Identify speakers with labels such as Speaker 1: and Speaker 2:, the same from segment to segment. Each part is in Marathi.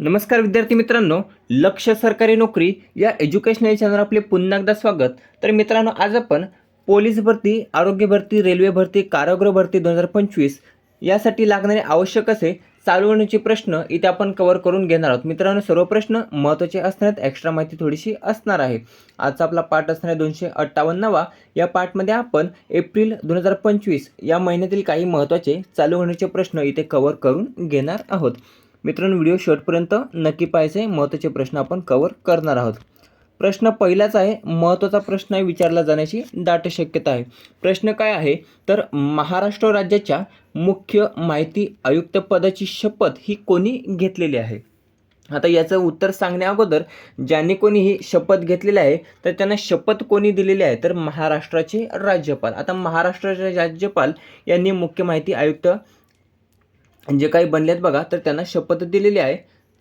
Speaker 1: नमस्कार विद्यार्थी मित्रांनो लक्ष सरकारी नोकरी या एज्युकेशनल चॅनल आपले पुन्हा एकदा स्वागत. तर मित्रांनो आज आपण पोलीस भरती आरोग्य भरती रेल्वे भरती कारागृह भरती दोन हजार पंचवीस यासाठी लागणारे आवश्यक असे चालवण्याचे प्रश्न इथे आपण कव्हर करून घेणार आहोत. मित्रांनो सर्व प्रश्न महत्त्वाचे असणार आहेत एक्स्ट्रा माहिती थोडीशी असणार आहे. आजचा आपला पाठ असणार आहे दोनशे अठ्ठावन्नवा. या पाठमध्ये आपण एप्रिल दोन हजार पंचवीस या महिन्यातील काही महत्त्वाचे चालू होण्याचे प्रश्न इथे कव्हर करून घेणार आहोत. मित्रांनो व्हिडिओ शेवटपर्यंत नक्की पाहायचे महत्त्वाचे प्रश्न आपण कवर करणार आहोत. प्रश्न पहिलाच आहे महत्त्वाचा प्रश्न आहे विचारला जाण्याची दाट शक्यता आहे. प्रश्न काय आहे? तर महाराष्ट्र राज्याच्या मुख्य माहिती आयुक्तपदाची शपथ ही कोणी घेतलेली आहे? आता याचं उत्तर सांगण्या अगोदर ज्यांनी कोणी ही शपथ घेतलेली आहे तर त्यांना शपथ कोणी दिलेली आहे? तर महाराष्ट्राचे राज्यपाल. आता महाराष्ट्राचे राज्यपाल यांनी मुख्य माहिती आयुक्त जे काही बनलेत बघा तर त्यांना शपथ दिलेली आहे.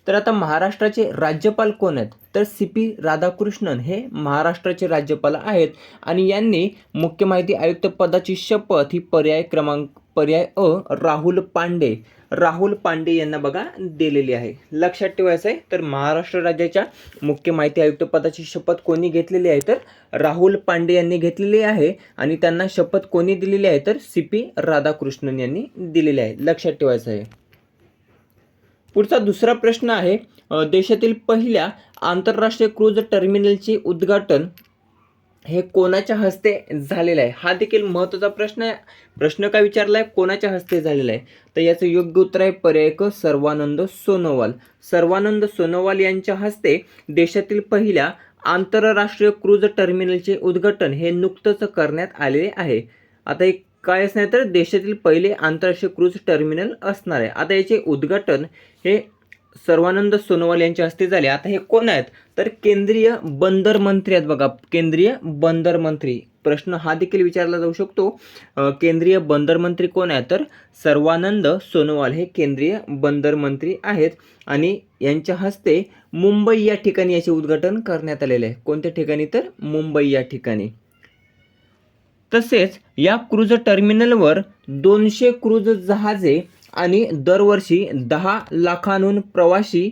Speaker 1: तर आता महाराष्ट्राचे राज्यपाल कोण आहेत? तर सी पी राधाकृष्णन हे महाराष्ट्राचे राज्यपाल आहेत. आणि यांनी मुख्य माहिती आयुक्त पदाची शपथ ही पर्याय क्रमांक पर्याय अ राहुल पांडे. राहुल पांडे यांना बघा दिलेली आहे. लक्षात ठेवायचं आहे तर महाराष्ट्र राज्याच्या मुख्य माहिती आयुक्त पदाची शपथ कोणी घेतलेली आहे? तर राहुल पांडे यांनी घेतलेली आहे आणि त्यांना शपथ कोणी दिलेली आहे? तर सी पी राधाकृष्णन यांनी दिलेली आहे. लक्षात ठेवायचं आहे पुढचा दुसरा प्रश्न आहे देशातील पहिल्या आंतरराष्ट्रीय क्रूज टर्मिनलचे उद्घाटन हे कोणाच्या हस्ते झालेलं आहे? हा देखील महत्त्वाचा प्रश्न आहे. प्रश्न काय विचारला आहे कोणाच्या हस्ते झालेला आहे? तर याचं योग्य उत्तर आहे पर्याय क सर्वानंद सोनोवाल. सर्वानंद सोनोवाल यांच्या हस्ते देशातील पहिल्या आंतरराष्ट्रीय क्रूज टर्मिनलचे उद्घाटन हे नुकतंच करण्यात आलेले आहे. आता एक काय असणार तर? देशातील पहिले आंतरराष्ट्रीय क्रूज टर्मिनल असणार आहे. आता याचे उद्घाटन हे सर्वानंद सोनोवाल यांच्या हस्ते झाले. आता हे कोण आहेत? तर केंद्रीय बंदर मंत्री आहेत बघा. केंद्रीय बंदर मंत्री. प्रश्न हा देखील विचारला जाऊ शकतो. केंद्रीय बंदर मंत्री कोण आहेत? तर सर्वानंद सोनोवाल हे केंद्रीय बंदर मंत्री आहेत. आणि यांच्या हस्ते मुंबई या ठिकाणी याचे उद्घाटन करण्यात आलेले आहे. कोणत्या ठिकाणी? तर मुंबई या ठिकाणी. तसेच या क्रूज टर्मिनलवर दोनशे क्रूज जहाजे आणि दरवर्षी दहा लाखांहून प्रवासी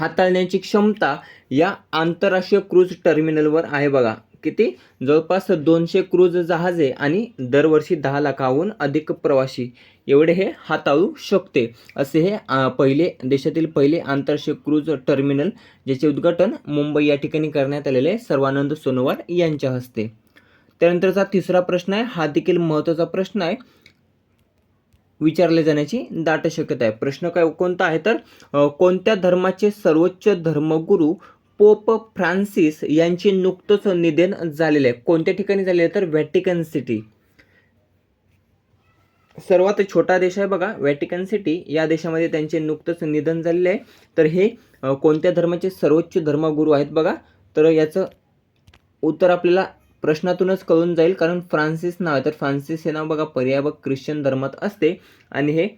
Speaker 1: हाताळण्याची क्षमता या आंतरराष्ट्रीय क्रूज टर्मिनलवर आहे बघा. किती? जवळपास दोनशे क्रूज जहाजे आणि दरवर्षी दहा लाखाहून अधिक प्रवासी एवढे हे हाताळू शकते. असे हे पहिले देशातील पहिले आंतरराष्ट्रीय क्रूज टर्मिनल ज्याचे उद्घाटन मुंबई या ठिकाणी करण्यात आलेले सर्वानंद सोनोवाल यांच्या हस्ते. त्यानंतरचा तिसरा प्रश्न आहे हा देखील महत्त्वाचा प्रश्न आहे. विचारले जाण्याची दाट शक्यता आहे. प्रश्न काय कोणता आहे तर कोणत्या धर्माचे सर्वोच्च धर्मगुरू पोप फ्रान्सिस यांचे नुकतंच निधन झालेले आहे? कोणत्या ठिकाणी झालेले आहे तर व्हॅटिकन सिटी. सर्वात छोटा देश आहे बघा व्हॅटिकन सिटी. या देशामध्ये त्यांचे नुकतंच निधन झालेले आहे. तर हे कोणत्या धर्माचे सर्वोच्च धर्मगुरू आहेत बघा? तर याचं उत्तर आपल्याला प्रश्नातूनच कळून जाईल कारण फ्रान्सिस नाव आहे. तर फ्रान्सिस हे नाव बघा पर्याय ख्रिश्चन धर्मात असते. आणि हे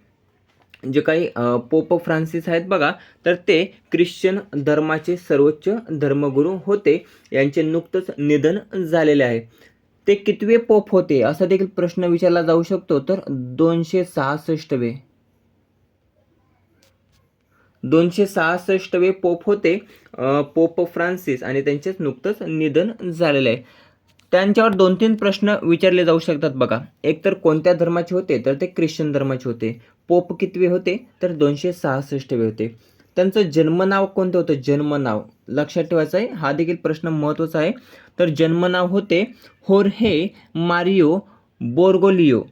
Speaker 1: जे काही पोप फ्रान्सिस आहेत बघा तर ते ख्रिश्चन धर्माचे सर्वोच्च धर्मगुरू होते. यांचे नुकतंच निधन झालेले आहे. ते कितवे पोप होते असा देखील प्रश्न विचारला जाऊ शकतो. तर दोनशे सहासष्टवे. दोनशे सहासष्टवे पोप होते पोप फ्रान्सिस. आणि त्यांचेच नुकतंच निधन झालेलं आहे. त्यांच्यावर दोन तीन प्रश्न विचारले जाऊ शकतात बघा. एक तर कोणत्या धर्माचे होते तर ते ख्रिश्चन धर्माचे होते. पोप कितवे होते तर दोनशे सहासष्टवे होते. त्यांचं जन्मनाव कोणतं होतं? जन्मनाव. लक्षात ठेवायचं आहे हा देखील प्रश्न महत्त्वाचा आहे. तर जन्मनाव होते होरहे मारिओ बोर्गोलिओ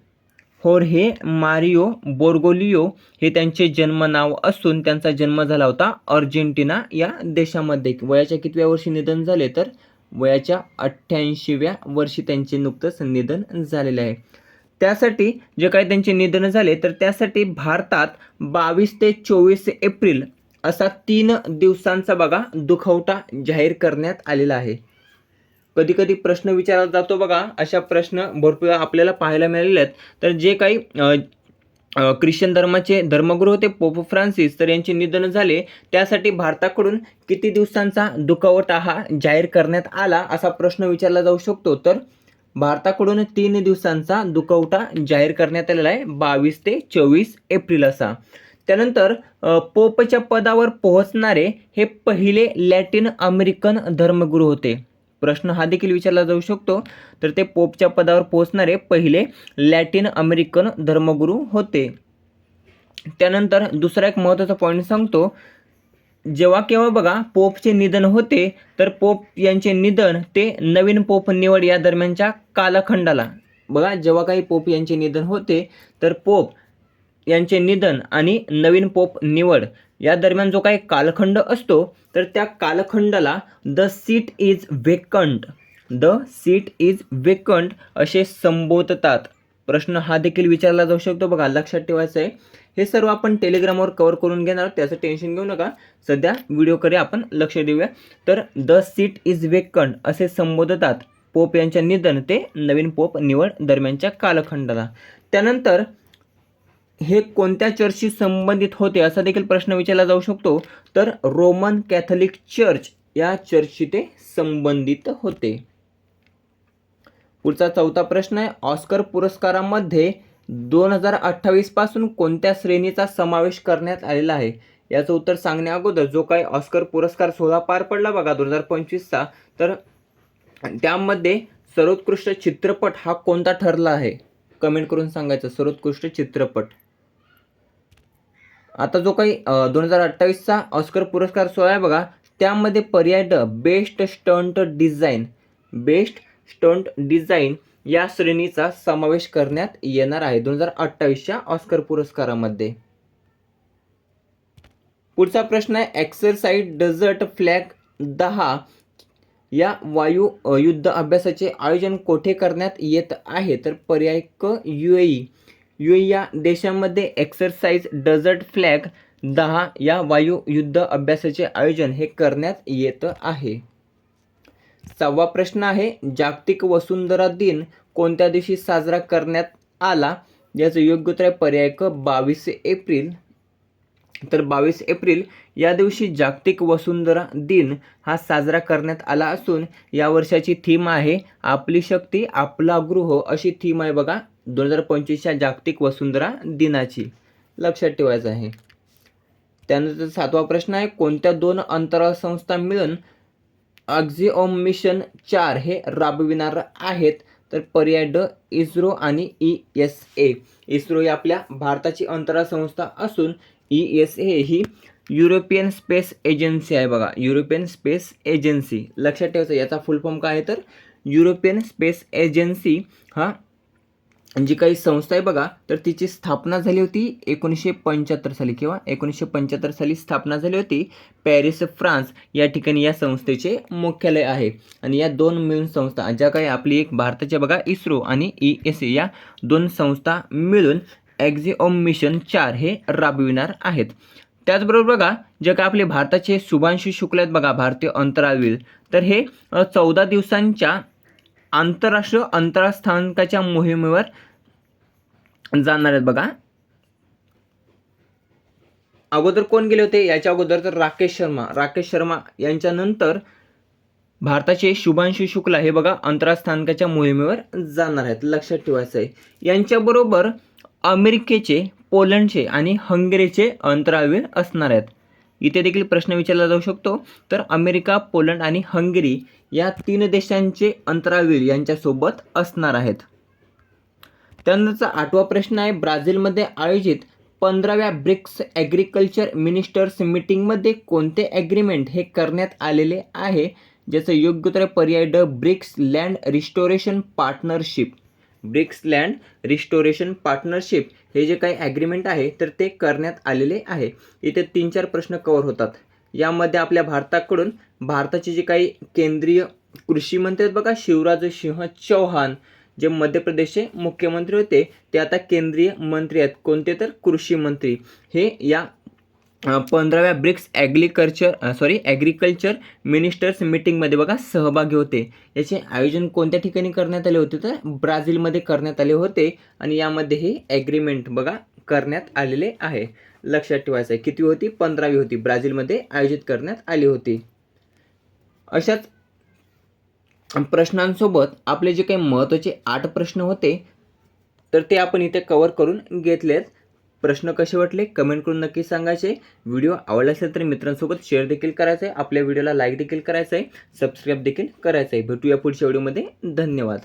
Speaker 1: होरहे मारिओ बोर्गोलिओ हे त्यांचे जन्मनाव असून त्यांचा जन्म झाला होता अर्जेंटिना या देशामध्ये. वयाच्या कितव्या वर्षी निधन झाले? तर वयाच्या अठ्ठ्याऐंशीव्या वर्षी त्यांचे नुकतंच निधन झालेले आहे. त्यासाठी जे काही त्यांचे निधन झाले तर त्यासाठी भारतात बावीस ते चोवीस एप्रिल असा तीन दिवसांचा बघा दुखवटा जाहीर करण्यात आलेला आहे. कधी कधी प्रश्न विचारला जातो बघा अशा प्रश्न भरपूर आपल्याला पाहायला मिळालेले आहेत. तर जे काही ख्रिश्चन धर्माचे धर्मगुरू होते पोप फ्रान्सिस. तर यांचे निधन झाले. त्यासाठी भारताकडून किती दिवसांचा दुखावटा हा जाहीर करण्यात आला असा प्रश्न विचारला जाऊ शकतो. तर भारताकडून तीन दिवसांचा दुखवटा जाहीर करण्यात आलेला आहे बावीस ते चोवीस एप्रिल असा. त्यानंतर पोपच्या पदावर पोहोचणारे हे पहिले लॅटिन अमेरिकन धर्मगुरू होते. प्रश्न हा देखील विचारला जाऊ शकतो. तर ते पोपच्या पदावर पोहोचणारे पहिले लॅटिन अमेरिकन धर्मगुरू होते. त्यानंतर दुसरा एक महत्त्वाचा पॉईंट सांगतो. जेव्हा केव्हा बघा पोपचे निधन होते तर पोप यांचे निधन ते नवीन पोप निवड या दरम्यानच्या कालखंडाला. बघा जेव्हा काही पोप यांचे निधन होते तर पोप यांचे निधन आणि नवीन पोप निवड या दरम्यान जो काही कालखंड असतो तर त्या कालखंडाला the seat is vacant the seat is vacant असे संबोधतात. प्रश्न हा देखील विचारला जाऊ शकतो. बघा लक्षात ठेवायचं आहे. हे सर्व आपण टेलिग्रामवर कव्हर करून घेणार त्याचं टेन्शन घेऊ नका. सध्या व्हिडिओकडे आपण लक्ष देऊया. तर द सीट इज वेकंट असे संबोधतात. पोप यांच्या निधन ते नवीन पोप निवड दरम्यानच्या कालखंडाला. त्यानंतर हे कोणत्या चर्चशी संबंधित होते असा देखील प्रश्न विचारला जाऊ शकतो. तर रोमन कॅथोलिक चर्च या चर्चशी ते संबंधित होते. पुढचा चौथा प्रश्न आहे. ऑस्कर पुरस्कारामध्ये दोन हजार अठ्ठावीसपासून कोणत्या श्रेणीचा समावेश करण्यात आलेला आहे? याचं उत्तर सांगण्या अगोदर जो काही ऑस्कर पुरस्कार सोहळा पार पडला बघा दोन हजार पंचवीसचा. तर त्यामध्ये सर्वोत्कृष्ट चित्रपट हा कोणता ठरला आहे? कमेंट करून सांगायचं. सर्वोत्कृष्ट चित्रपट. आता जो काही दोन हजार अठ्ठावीसचा ऑस्कर पुरस्कार सोहळा आहे बघा त्यामध्ये पर्याय ड best stunt design best stunt design या श्रेणीचा समावेश करण्यात येणार आहे दोन हजार अठ्ठावीसच्या ऑस्कर पुरस्कारामध्ये. पुढचा प्रश्न आहे एक्सरसाइज डझर्ट फ्लॅग दहा या वायू युद्ध अभ्यासाचे आयोजन कोठे करण्यात येत आहे? तर पर्याय क यू ए यू या देशामध्ये एक्सरसाइज डझर्ट फ्लॅग दहा या वायू युद्ध अभ्यासाचे आयोजन हे करण्यात येत आहे. सहावा प्रश्न आहे जागतिक वसुंधरा दिन कोणत्या दिवशी साजरा करण्यात आला? याचं योग्य उत्तर आहे पर्याय क बावीस एप्रिल. तर बावीस एप्रिल या दिवशी जागतिक वसुंधरा दिन हा साजरा करण्यात आला असून या वर्षाची थीम आहे आपली शक्ती आपला गृह अशी थीम आहे बघा. दोन हजार पंचवीसच्या जागतिक वसुंधरा दिनाची. लक्षात ठेवायचं आहे. त्यानंतर सातवा प्रश्न आहे कोणत्या दोन अंतराळ संस्था मिळून ऑक्झिओम मिशन चार हे राबविणार आहेत? तर पर्याय ड इस्रो आणि ई एस ए. इस्रो ही आपल्या भारताची अंतराळ संस्था असून ई एस ए ही युरोपियन स्पेस एजन्सी आहे बघा. European space agency. लक्षात ठेवायचं याचा फुल फॉर्म काय आहे तर? युरोपियन स्पेस एजन्सी हा जी काही संस्था आहे बघा तर तिची स्थापना झाली होती एकोणीसशे पंच्याहत्तर साली किंवा एकोणीसशे पंच्याहत्तर साली स्थापना झाली होती पॅरिस फ्रान्स. या ठिकाणी या संस्थेचे मुख्यालय आहे. आणि या दोन मिळून संस्था ज्या काही आपली एक भारताच्या बघा इस्रो आणि ई एस ए या दोन संस्था मिळून एक्झिओम मिशन चार हे राबविणार आहेत. त्याचबरोबर बघा जे काय आपले भारताचे शुभांशु शुक्ल आहेत बघा भारतीय अंतराळवीर तर हे चौदा दिवसांच्या आंतरराष्ट्रीय अंतराळ स्थानकाच्या मोहिमेवर जाणार आहेत बघा. अगोदर कोण गेले होते? याच्या अगोदर तर राकेश शर्मा. राकेश शर्मा यांच्यानंतर भारताचे शुभांशु शुक्ला हे बघा अंतराळ स्थानकाच्या मोहिमेवर जाणार आहेत. लक्षात ठेवायचं आहे यांच्याबरोबर अमेरिकेचे पोलंडचे आणि हंगेरीचे अंतराळवीर असणार आहेत. इथे देखील प्रश्न विचारला जाऊ शकतो. तर अमेरिका पोलंड आणि हंगेरी या तीन देशांचे अंतराळवीर यांच्यासोबत असणार आहेत. त्यानंतरचा आठवा प्रश्न आहे. ब्राझीलमध्ये आयोजित पंधराव्या ब्रिक्स ॲग्रिकल्चर मिनिस्टर्स मीटिंगमध्ये कोणते ॲग्रीमेंट हे करण्यात आलेले आहे? ज्याचं योग्य उत्तर पर्याय ड BRICS land restoration partnership. BRICS land restoration partnership हे जे काही ॲग्रीमेंट आहे तर ते करण्यात आलेले आहे. इथे तीन चार प्रश्न कवर होतात. यामध्ये आपल्या भारताकडून भारताचे जे काही केंद्रीय कृषी मंत्री आहेत बघा शिवराज सिंह चौहान जे मध्य प्रदेशचे मुख्यमंत्री होते ते आता केंद्रीय मंत्री आहेत. कोणते तर? कृषी मंत्री. हे या पंधराव्या BRICS agriculture sorry agriculture ministers मीटिंगमध्ये बघा सहभागी होते. याचे आयोजन कोणत्या ठिकाणी करण्यात आले होते तर? ब्राझीलमध्ये करण्यात आले होते आणि यामध्ये हे ॲग्रीमेंट बघा करण्यात आलेले आहे. लक्षात ठेवायचं आहे किती होती? पंधरावी होती. ब्राझीलमध्ये आयोजित करण्यात आली होती. अशाच प्रश्नांसोबत आपले जे काही महत्त्वाचे आठ प्रश्न होते तर ते आपण इथे कवर करून घेतलेत. प्रश्न कसे वाटले? कमेंट करून नक्की सांगायचे. व्हिडिओ आवडला असेल तर मित्रांसोबत शेअर देखील करायचं आहे आपल्या व्हिडिओला लाईक देखील करायचं आहे सबस्क्राईब देखील करायचं आहे भेटूया पुढच्या व्हिडिओमध्ये धन्यवाद.